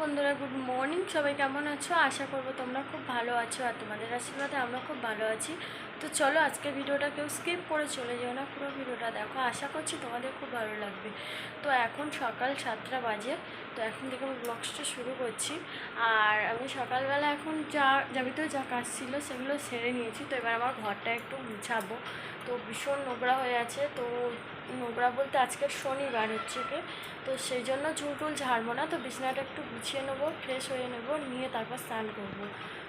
বন্ধুরা good morning সবাই কেমন আছো? আশা করব তোমরা খুব ভালো আছো আর তোমাদের আশীর্বাদে আমরা খুব ভালো আছি। তো চলো আজকে ভিডিওটা কেউ স্কিপ করে চলে যেও না, পুরো ভিডিওটা দেখো। আশা করছি তোমাদের খুব ভালো লাগবে। তো এখন সকাল সাতটা বাজে, তো এখন থেকে আমি ব্লগসটা শুরু করছি। আর আমি সকালবেলা এখন যা যাবিতেও যা কাজ ছিল সেগুলো সেরে নিয়েছি। তো এবার আমার ঘরটা একটু গুছাবো তো ভীষণ নোংরা হয়ে আছে। তো নোংরা বলতে আজকে শনিবার হচ্ছে কি? তো সেই জন্য চুল টুল ঝাড়বো না, তো বিছানাটা একটু গুছিয়ে নেব ফ্রেশ হয়ে নেব, নিয়ে তারপর স্নান করব।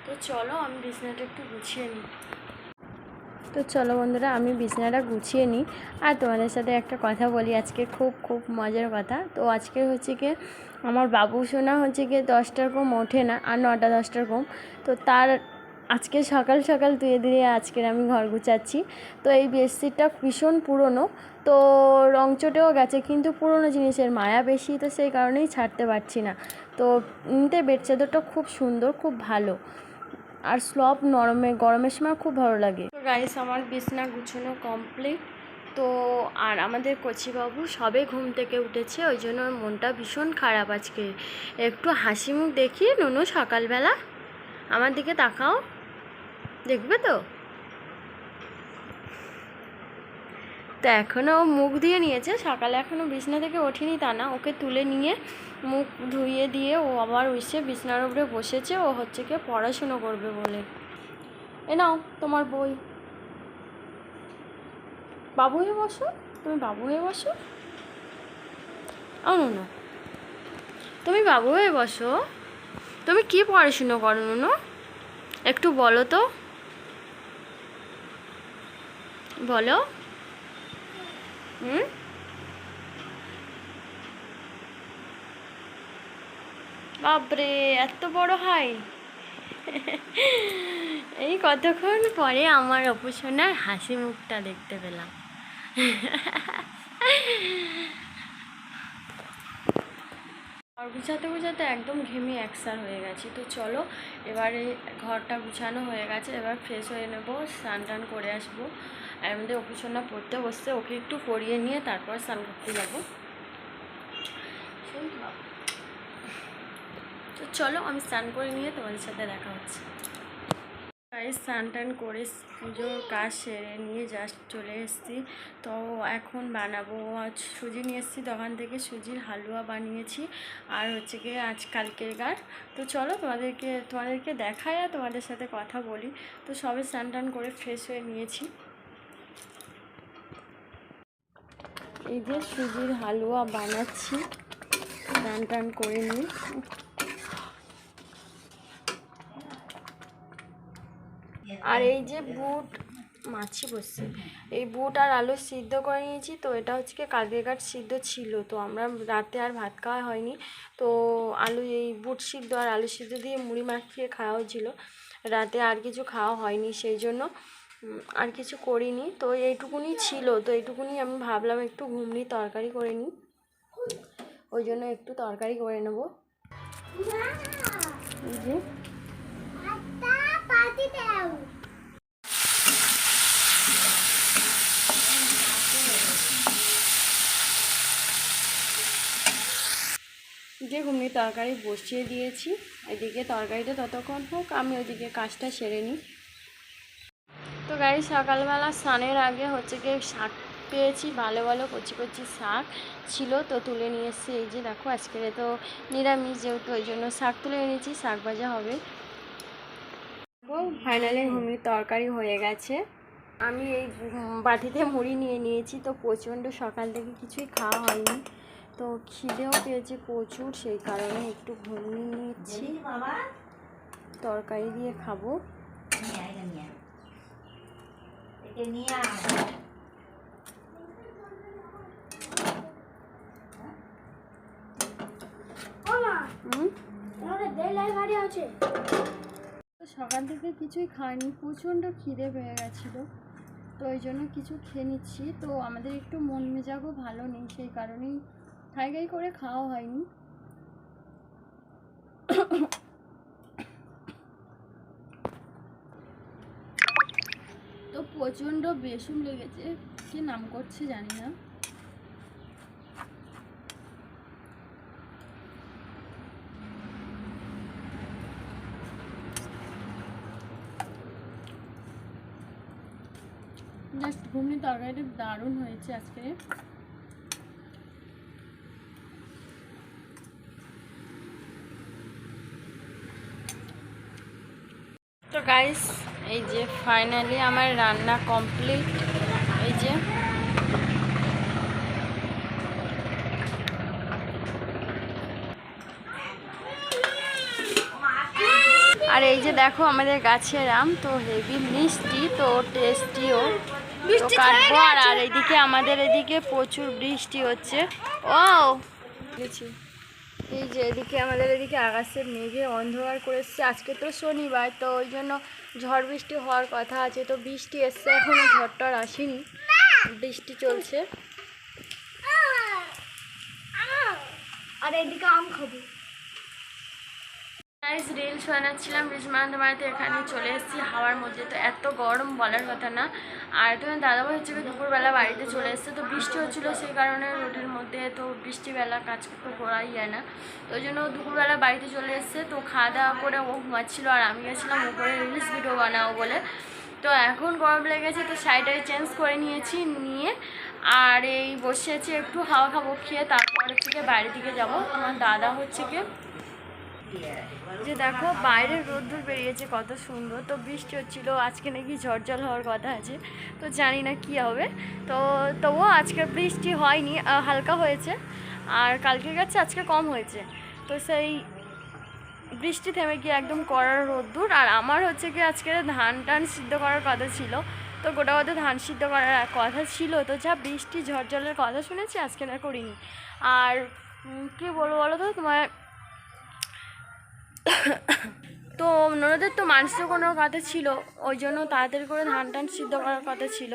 তো চলো আমি বিছানাটা একটু গুছিয়ে নিই। তো চলো বন্ধুরা, আমি বিছানাটা গুছিয়ে নিই। আর তোমাদের সাথে একটা কথা বলি, আজকে খুব খুব মজার কথা। তো আজকে হচ্ছে কি, আমার বাবু সোনা হচ্ছে কি দশটার কম ওঠে না, আর নটা দশটার কম তো তার আজকে সকাল সকাল ধুয়ে দিয়ে আজকের আমি ঘর গুছাচ্ছি। তো এই বেডশিটটা ভীষণ পুরনো। তো রং চটেও গেছে, কিন্তু পুরনো জিনিসের মায়া বেশি, তো সেই কারণেই ছাড়তে পারছি না। তো এমনিতে বেড চাদরটা খুব সুন্দর, খুব ভালো। আর স্লব নরমে গরমের সময় খুব ভালো লাগে। তো গাইস আমার বিছনা গুছানো কমপ্লিট তো আর আমাদের কচিবাবু সবে ঘুম থেকে উঠেছে, ওই জন্য ওর মনটা ভীষণ খারাপ আজকে। একটু হাসি মুখ দেখি নুনু সকালবেলা আমার দিকে তাকাও। দেখবে তো? তো এখনও মুখ দিয়ে নিয়েছে। সকালে এখনও বিছনা থেকে ওঠেনি তা না। ওকে তুলে নিয়ে মুখ ধুইয়ে দিয়ে ও আবার উঠে বিছনার উপরে বসেছে। ও হচ্ছে কি পড়াশুনো করবে বলে। এ নাও, তোমার বই। বাবু হয়ে বসো। তুমি বাবু হয়ে বসো। আনো না। তুমি বাবু হয়ে বসো। তুমি কি পড়াশুনো করো, নুনো? একটু বলো তো। বলো। হুম? বাপরে, এত বড় হাই। এই কতক্ষণ পরে আমার অপসনার হাসি মুখটা দেখতে পেলাম। ঘর গুছাতে গুছাতে একদম ঘেমে একসার হয়ে গেছি। তো চলো, এবারে ঘরটা গুছানো হয়ে গেছে। এবার ফ্রেশ হয়ে নেব স্নান টান করে আসব। আর আমাদের অপসনা পড়তে বসতে ওকে একটু পরিয়ে নিয়ে তারপর স্নান করতে যাব। তো চলো, আমি স্নান করে নিয়ে তোমাদের সাথে দেখা হচ্ছে। গাড়ি স্নান টান করে পুজোর কাজ সেরে নিয়ে জাস্ট চলে এসেছি। তো এখন বানাবো, আজ সুজি নিয়ে এসেছি, দোকান থেকে সুজির হালুয়া বানিয়েছি। আর হচ্ছে কি আজ কালকের গার তো চলো, তোমাদেরকে তোমাদেরকে দেখাই আর তোমাদের সাথে কথা বলি। তো সবে স্নান টান করে ফ্রেশ হয়ে নিয়েছি। এই যে সুজির হালুয়া বানাচ্ছি। স্নান টান করে নিই। আর এই যে বুট, মাছি বসছে। এই বুট আর আলু সিদ্ধ করে নিয়েছি, তো এটা হচ্ছে কি কালকের গাছ সিদ্ধ ছিল, তো আমরা রাতে আর ভাত খাওয়া হয়নি। তো আলু, এই বুট সিদ্ধ আর আলু সিদ্ধ দিয়ে মুড়ি মাখিয়ে খাওয়া হয়েছিল। রাতে আর কিছু খাওয়া হয়নি, সেই জন্য আর কিছু করিনি। তো এইটুকুনি ছিল। তো এইটুকুনি আমি ভাবলাম একটু ঘুমনি, তরকারি করে নিই। ওই জন্য একটু তরকারি করে নেব। যে ঘুমনি, তরকারি বসিয়ে দিয়েছি। এদিকে তরকারিটা ততক্ষণ হোক, আমি ওইদিকে কাজটা সেরে নিই। তো গাড়ি সকালবেলা স্নানের আগে হচ্ছে গিয়ে শাক পেয়েছি, ভালো ভালো কচি কচি শাক ছিল, তো তুলে নিয়ে এসেছি। এই যে দেখো আজকে তো নিরামিষ যেহেতু, ওই জন্য শাক তুলে এনেছি, শাক ভাজা হবে। ফাইনালি ঘুমির তরকারি হয়ে গেছে। আমি এই বাটিতে মুড়ি নিয়ে নিয়েছি, তো প্রচণ্ড সকাল থেকে কিছুই খাওয়া হয়নি। তো খিদেও পেয়েছে প্রচুর, সেই কারণে একটু ঘুমিয়ে নিয়েছি তরকারি দিয়ে খাব। তো সকাল থেকে কিছুই খাইনি প্রচণ্ড খিদে পেয়ে গেছিল তো ওই জন্য কিছু খেয়ে নিচ্ছি। তো আমাদের একটু মন মেজাজও ভালো নেই সেই কারণেই খাই খাই করে খাওয়া হয়নি। প্রচণ্ড বেসুন লেগেছে। কি নাম করছে জানি না। জাস্ট ঘুগনি তরকারিটা দারুণ হয়েছে আজকে। তো গাইস এই যে ফাইনালি আমার রান্না কমপ্লিট এই যে। আর এই যে দেখো আমাদের গাছের আম তো হেভি মিষ্টি তো টেস্টিও তো কাটবো আর আর এইদিকে আমাদের এদিকে প্রচুর বৃষ্টি হচ্ছে। ও এই যে এদিকে আমাদের এদিকে আকাশে মেঘে অন্ধকার করে এসছে। আজকে তো শনিবার তো ওই জন্য ঝড় বৃষ্টি হওয়ার কথা আছে তো বৃষ্টি এসছে এখনও ঝড়টার আসেনি। বৃষ্টি চলছে। আর এদিকে আম খাব। গাইস রিলস বানাচ্ছিলাম রিলস বানাতে এখানে চলে এসেছি। হাওয়ার মধ্যে তো এত গরম বলার কথা না। আর তুমি দাদাভাই হচ্ছে দুপুরবেলা বাড়িতে চলে এসছে। তো বৃষ্টি হচ্ছিল সেই কারণে রোডের মধ্যে তো বৃষ্টিবেলা কাজ তো করাই যায় না। তো ওই জন্য দুপুরবেলা বাড়িতে চলে এসছে। তো খাওয়া দাওয়া করে ও ঘুমাচ্ছিলো আর আমি গেছিলাম উপরে রিলস ভিডিও বানাবো বলে। তো এখন গরম লেগেছে, তো শাড়িটাকে চেঞ্জ করে নিয়েছি, নিয়ে আর এই বসে আছি একটু হাওয়া খাব, খেয়ে তারপরে থেকে বাইরে দিকে যাব। আমার দাদা হচ্ছে কি যে দেখো বাইরে রোদ্দুর বেরিয়েছে, কত সুন্দর। তো বৃষ্টি হচ্ছিল, আজকে নাকি ঝড় জল হওয়ার কথা আছে, তো জানি না কি হবে। তো তবুও আজকে বৃষ্টি হয়নি হালকা হয়েছে, আর কালকের কাছে আজকে কম হয়েছে। তো সেই বৃষ্টি থেমে গিয়ে একদম কড়ার রোদ্দুর, আর আমার হচ্ছে কি আজকে ধান টান সিদ্ধ করার কথা ছিল। তো গোটা কথা ধান সিদ্ধ করার কথা ছিল, তো যা বৃষ্টি ঝড় জলের কথা শুনেছি, আজকে না করিনি। আর কী বলব বলো তো, তোমার তো ননদের তো মানসিক কোনো কথা ছিল, ওই জন্য তাড়াতাড়ি করে ধান টান সিদ্ধ করার কথা ছিল।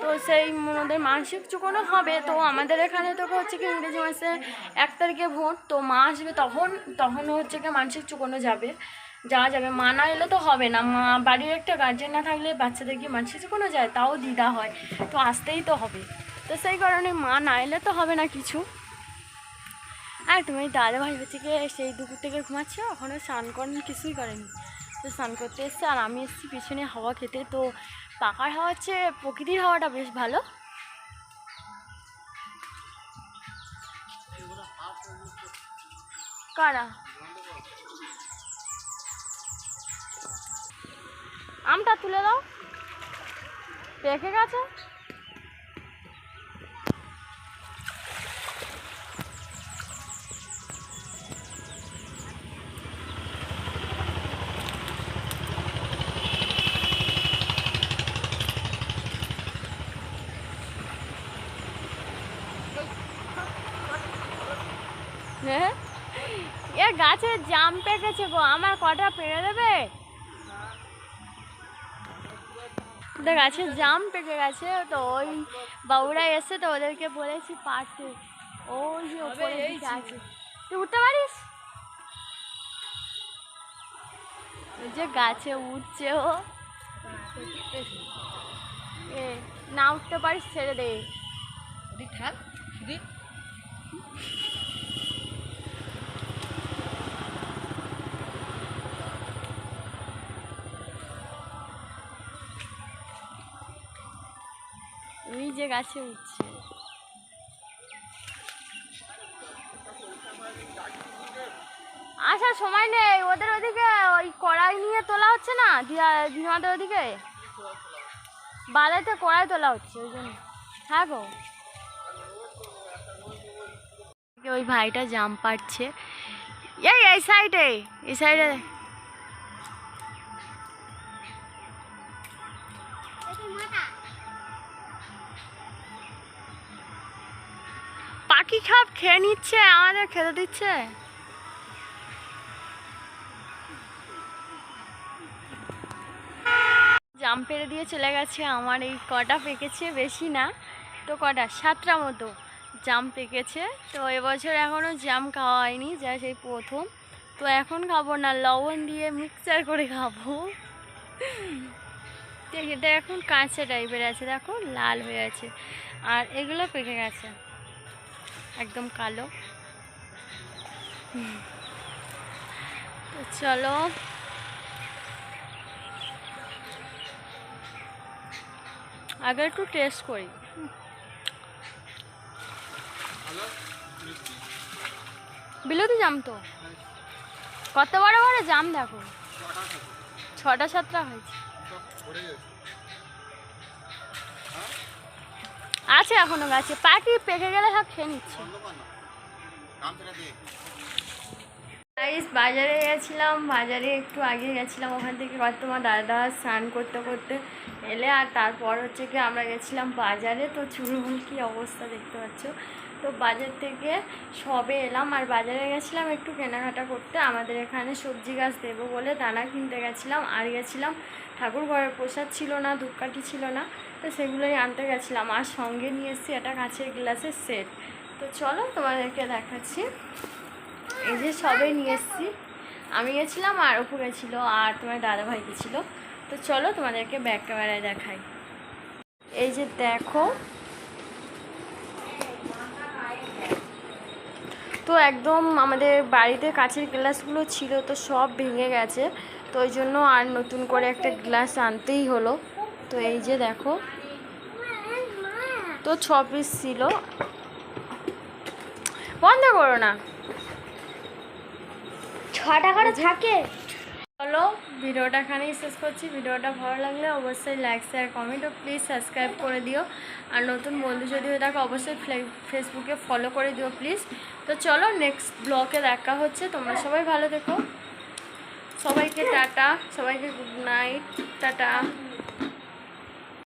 তো সেই ওনাদের মানসিক চুকোনো হবে, তো আমাদের এখানে তো হচ্ছে কি ইংরেজি মাসে এক তারিখে ভোট তো মা আসবে তখন তখন হচ্ছে কি মানসিক চুকোনো যাবে, যাওয়া যাবে। মা না এলে তো হবে না, মা বাড়ির একটা গার্জেন না থাকলে বাচ্চাদের কি মানসিক চুকোনো যায়? তাও দিদা হয়, তো আসতেই তো হবে। তো সেই কারণে মা না এলে তো হবে না কিছু। আর তুমি দাদা ভাই থেকে সেই দুপুর থেকে ঘুমাচ্ছে? ওখানে স্নান করেন, কিছুই করেনি তো স্নান করতে এসছে আর আমি এসেছি পিছনে হাওয়া খেতে। তো পাকার হাওয়া হচ্ছে প্রকৃতির হাওয়াটা বেশ ভালো। কারা? আমটা তুলে দাও। পেকে গেছে? এ গাছে জাম পেকেছে গো আমার কটা পেরে দেবে? তো গাছে জাম পেকে গেছে তো ওই বাবুরা এসে তো ওদেরকে বলেছি পারতে। ওই যে ওপরে আছে? তুই উঠতে পারিস? ওই যে গাছে উঠছে ও। এ না উঠতে পারিস ছেড়ে দে। ওই গাছে উঠছে। আসার সময় নেই। ওদের ওদিকে ওই কড়াই নিয়ে তোলা হচ্ছে না? দিনাদের ওদিকে? বালাইতে কড়াই তোলা হচ্ছে, ওই জন্য। হ্যাঁ ওই ভাইটা জাম পাচ্ছে এই এই সাইডে এই সাইডে পাখি সব খেয়ে নিচ্ছে, আমাদের খেতে দিচ্ছে? জাম পেরে দিয়ে চলে গেছে, আমার এই কটা পেকেছে, বেশি না। তো কটা? সাতটা মতো জাম পেকেছে। তো এবছর এখনও জাম খাওয়া হয়নি, যা সেই প্রথম। তো এখন খাব না, লবণ দিয়ে মিক্সচার করে খাব। এটা এখন কাঁচা টাইপের আছে, দেখো, লাল হয়ে আছে। আর এগুলো পেকে গেছে। একদম কালো। তো চলো। আগে একটু টেস্ট করি। বিলুতি জাম তো? কত বড় বড় জাম দেখো। ছটা সাতটা হয়েছে। আছে এখনও গাছে। পাখি পেকে গেলে সব খেয়ে নিচ্ছে। বাজারে গেছিলাম, বাজারে একটু আগে গেছিলাম। ওখান থেকে তোমার দাদা স্নান করতে করতে এলে, আর তারপর হচ্ছে কি আমরা গেছিলাম বাজারে। তো চুলমুল কি অবস্থা দেখতে পাচ্ছ? তো বাজার থেকে সবে এলাম আর বাজারে গেছিলাম একটু কেনাকাটা করতে। আমাদের এখানে সবজি গাছ দেবো বলে দানা কিনতে গেছিলাম, আর গেছিলাম ঠাকুর ঘরের প্রসাদ ছিল না, ধূপকাঠি ছিল না, তো সেগুলোই আনতে গেছিলাম। আর সঙ্গে নিয়ে এসেছি একটা কাঁচের গ্লাসের সেট। তো চলো তোমাদেরকে দেখাচ্ছি। এই যে সবে নিয়ে এসেছি। আমি গেছিলাম আর অপু গেছিল আর তোমার দাদাভাই গেছিল তো চলো তোমাদেরকে ব্যাক ক্যামেরায় দেখাই। এই যে দেখো তো একদম আমাদের বাড়িতে কাছের গ্লাসগুলো ছিল, তো সব ভেঙে গেছে। তো ওই জন্য আর নতুন করে একটা গ্লাস আনতেই হলো। তো এই যে দেখো। তো ছ পিস ছিল। বন্ধ করো না। ছটা করে থাকে? চলো ভিডিওটা এখানেই শেষ করছি। ভিডিওটা ভালো লাগলে অবশ্যই লাইক শেয়ার কমেন্ট ও প্লিজ সাবস্ক্রাইব করে দিও। আর নতুন বন্ধু যদি হয়ে থাকে, অবশ্যই ফেসবুকে ফলো করে দিও প্লিজ তো চলো নেক্সট ব্লগে দেখা হচ্ছে। তোমরা সবাই ভালো থেকো। সবাইকে টাটা। সবাইকে গুড নাইট টাটা।